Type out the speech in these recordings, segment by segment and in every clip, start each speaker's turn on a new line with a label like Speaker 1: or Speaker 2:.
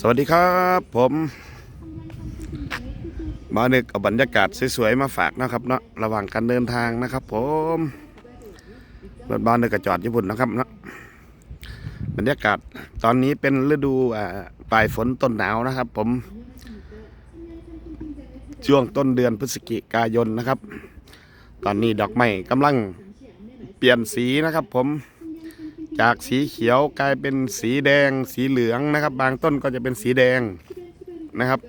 Speaker 1: สวัสดีครับผมมานึกเอาบรรยากาศสวยๆมาฝากนะครับเนาะระหว่างการเดินทางนะครับ ผมรถบ้านนึกกระจอดญี่ปุ่นนะครับเนาะบรรยากาศตอนนี้เป็นฤดูอ่าปลายฝนต้นหนาวนะครับ ผม ช่วงต้นเดือนพฤศจิกายนนะครับ ตอนนี้ดอกไม้กำลังเปลี่ยนสีนะครับ ผม จากสีเขียวกลายเป็นสีแดง สีเหลืองนะครับ บางต้นก็จะเป็นสีแดงนะครับ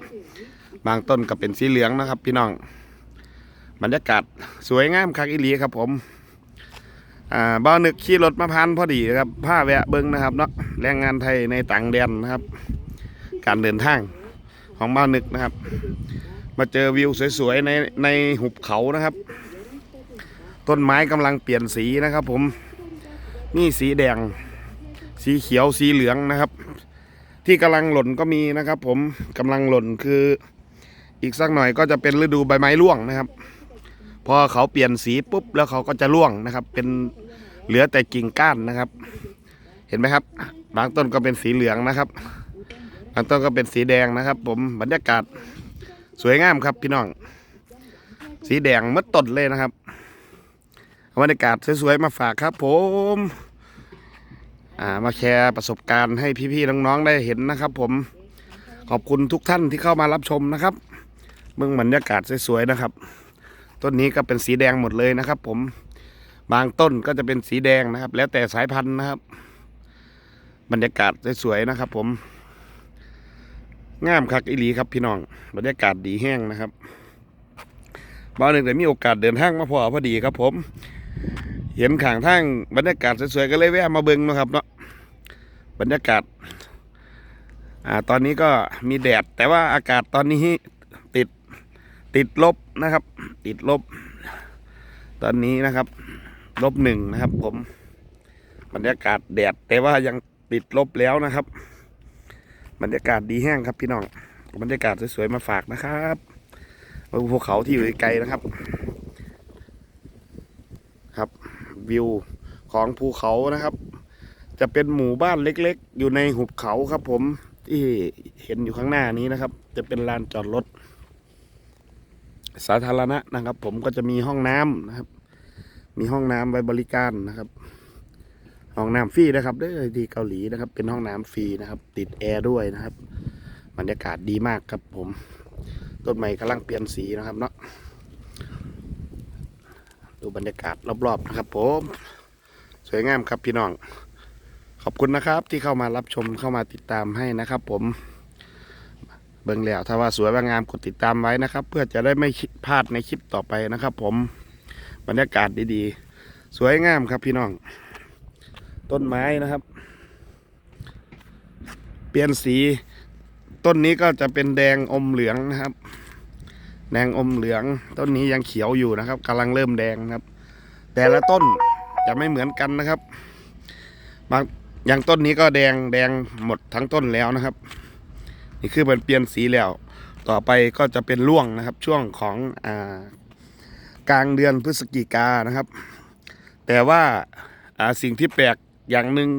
Speaker 1: บางต้นก็เป็นสีเหลืองนะครับ พี่น้องบรรยากาศสวยงามคักอิลีครับผมอ่าบ้าวนึกขี่รถมาพันพอดีครับผ้าแวะเบิ้งนะครับเนาะแรงงานไทยในต่างแดนนะครับ การเดินทางของบ้าวนึกนะครับ มาเจอวิวสวยๆในในหุบเขานะครับ ต้นไม้กำลังเปลี่ยนสีนะครับผม นี่สีแดง สีเขียวสีเหลืองนะครับ ที่กำลังหล่นก็มีนะครับ ผมกำลังหล่นคือ อีกสักหน่อยก็จะเป็นฤดูใบไม้ร่วงนะครับ พอเขาเปลี่ยนสีปุ๊บแล้วเขาก็จะร่วงนะครับ เป็นเหลือแต่กิ่งก้านนะครับ เห็นไหมครับ บางต้นก็เป็นสีเหลืองนะครับ บางต้นก็เป็นสีแดงนะครับ ผมบรรยากาศสวยงามครับพี่น้อง สีแดงมัดต้นเลยนะครับ บรรยากาศสวยๆมาฝากครับผมอ่ามาแชร์ประสบการณ์ให้พี่ๆน้องๆได้เห็นนะครับ ผมขอบคุณทุกท่านที่เข้ามารับชมนะครับเมืองบรรยากาศสวยๆนะครับ ต้นนี้ก็เป็นสีแดงหมดเลยนะครับ ผมบางต้นก็จะเป็นสีแดงนะครับ แล้วแต่สายพันธุ์นะครับ บรรยากาศสวยๆนะครับ ผมงามคักอีหลีครับพี่น้อง บรรยากาศดีแห้งนะครับบ้านหนึ่งแต่มีโอกาสเดินทางมาพอพอดีครับผม เห็นข้างทางบรรยากาศสวยๆก็เลยแวะมาเบิ่งนะครับเนาะบรรยากาศอ่าตอนนี้ก็มีแดด แต่ว่าอากาศตอนนี้ติดติดลบนะครับ ติดลบ ตอนนี้นะครับ ลบหนึ่งนะครับ ผม บรรยากาศแดด แต่ว่ายังติดลบแล้วนะครับ บรรยากาศดีแห้งครับพี่น้องบรรยากาศสวยๆมาฝากนะครับภูเขาที่อยู่ไกลนะครับ ครับ วิวของภูเขานะครับ จะเป็นหมู่บ้านเล็กๆ อยู่ในหุบเขาครับ ผมที่เห็นอยู่ข้างหน้านี้นะครับ จะเป็นลานจอดรถ สาธารณะนะครับ ผมก็จะมีห้องน้ำนะครับ มีห้องน้ำไว้บริการนะครับ ห้องน้ำฟรีนะครับเด้อที่เกาหลีนะครับ เป็นห้องน้ำฟรีนะครับ ติดแอร์ด้วยนะครับบรรยากาศดีมากครับผมต้นไม้กำลังเปลี่ยนสีนะครับเนาะ ดูบรรยากาศรอบๆนะครับผม สวยงามครับพี่น้อง ขอบคุณนะครับที่เข้ามารับชมเข้ามาติดตามให้นะครับ ผมเบิ่งแล้วถ้าว่าสวยว่างามกดติดตามไว้นะครับ เพื่อจะได้ไม่พลาดในคลิปต่อไปนะครับ ผมบรรยากาศดีๆ สวยงามครับพี่น้อง ต้นไม้นะครับ เปลี่ยนสี ต้นนี้ก็จะเป็นแดงอมเหลืองนะครับ แดงอมเหลือง ต้นนี้ยังเขียวอยู่นะครับกำลังเริ่มแดงนะครับ แต่ละต้นจะไม่เหมือนกันนะครับ บางอย่างต้นนี้ก็แดงแดงหมดทั้งต้นแล้วนะครับ นี่คือมันเปลี่ยนสีแล้ว ต่อไปก็จะเป็นร่วงนะครับ ช่วงของอ่ากลางเดือนพฤศจิกานะครับ แต่ว่าอ่าสิ่งที่แปลกอย่างหนึ่ง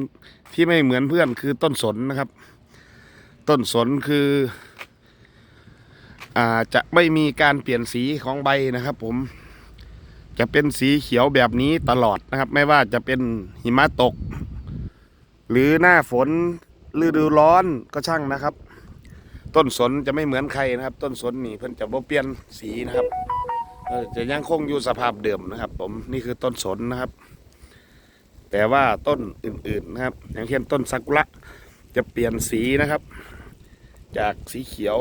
Speaker 1: ที่ไม่เหมือนเพื่อนคือต้นสนนะครับ ต้นสนคือ จะไม่มีการเปลี่ยนสีของใบนะครับผมจะเป็นสีเขียวแบบนี้ตลอดนะครับ ไม่ว่าจะเป็นหิมะตก หรือหน้าฝนฤดูร้อนก็ช่างนะครับ ต้นสนจะไม่เหมือนใครนะครับ ต้นสนนี่เพิ่นจะบ่เปลี่ยนสีนะครับจะยังคงอยู่สภาพเดิมนะครับ ผมนี่คือต้นสนนะครับ แต่ว่าต้นอื่นๆนะครับ อย่างเช่นต้นซากุระจะเปลี่ยนสีนะครับ จากสีเขียว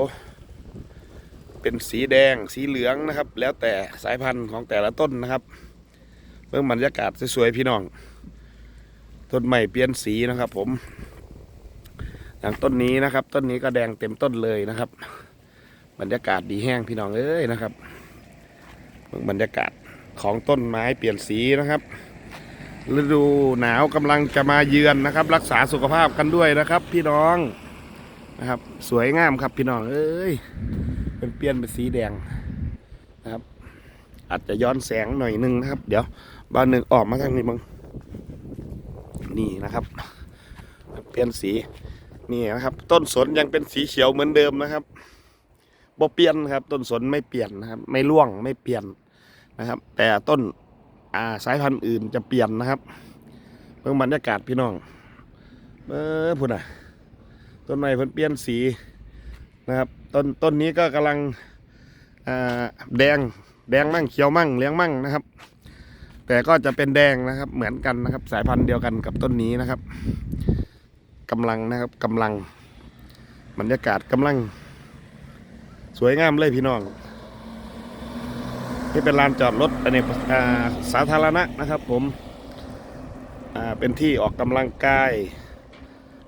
Speaker 1: เป็นสีแดงสีเหลืองนะครับ แล้วแต่สายพันธุ์ของแต่ละต้นนะครับเพิ่งบรรยากาศสวยๆพี่น้องต้นใหม่เปลี่ยนสีนะครับ ผมอย่างต้นนี้นะครับ ต้นนี้ก็แดงเต็มต้นเลยนะครับ บรรยากาศดีแห้งพี่น้องเอ้ยนะครับเบิ่งบรรยากาศของต้นไม้เปลี่ยนสีนะครับฤดูหนาวกำลังจะมาเยือนนะครับ รักษาสุขภาพกันด้วยนะครับ พี่น้องนะครับ สวยงามครับพี่น้องเอ้ย เป็นเปลี่ยนเป็นสีแดงนะครับ อาจจะย้อนแสงหน่อยนึงนะครับ เดี๋ยวบ้านหนึ่งออกมาทางนี้มั้งนี่นะครับ เปลี่ยนสีนี่นะครับ ต้นสนยังเป็นสีเขียวเหมือนเดิมนะครับบ่เปลี่ยนครับ ต้นสนไม่เปลี่ยนนะครับ ไม่ร่วงไม่เปลี่ยนนะครับ แต่ต้นอ่าสายพันธุ์อื่นจะเปลี่ยนนะครับเพิ่งบรรยากาศพี่น้องเออพุ่นอะต้นไม้เพิ่นเปลี่ยนสีนะครับ ต้นต้นนี้ก็กำลังแดงแดงมั่งเขียวมั่งเลี้ยงมั่งนะครับ แต่ก็จะเป็นแดงนะครับเหมือนกันนะครับ สายพันธุ์เดียวกันกับต้นนี้นะครับกำลังนะครับกำลังบรรยากาศกำลัง สวยงามเลยพี่น้องนี่เป็นลานจอดรถอันนี้สาธารณะนะครับ ผมเป็นที่ออกกำลังกาย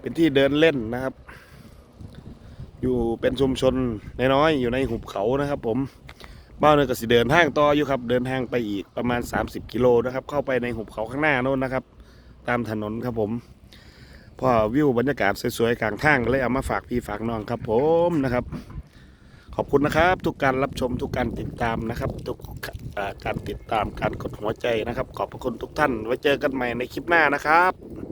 Speaker 1: เป็นที่เดินเล่นนะครับ อยู่เป็นชุมชนน้อยๆอยู่ในหุบเขานะครับ ผมบ้านเนยก็สิเดินทางต่ออยู่ครับ เดินทางไปอีกประมาณ 30 กิโลนะครับ เข้าไปในหุบเขาข้างหน้าโน้นนะครับ ตามถนนครับผมพอวิวบรรยากาศสวยๆกลางทางก็เลยเอามาฝากพี่ฝากน้องครับ ผมนะครับ ขอบคุณนะครับ ทุกการรับชมทุกการติดตามนะครับ ทุกการติดตามการกดหัวใจนะครับ ขอบพระคุณทุกท่าน ไว้เจอกันใหม่ในคลิปหน้านะครับ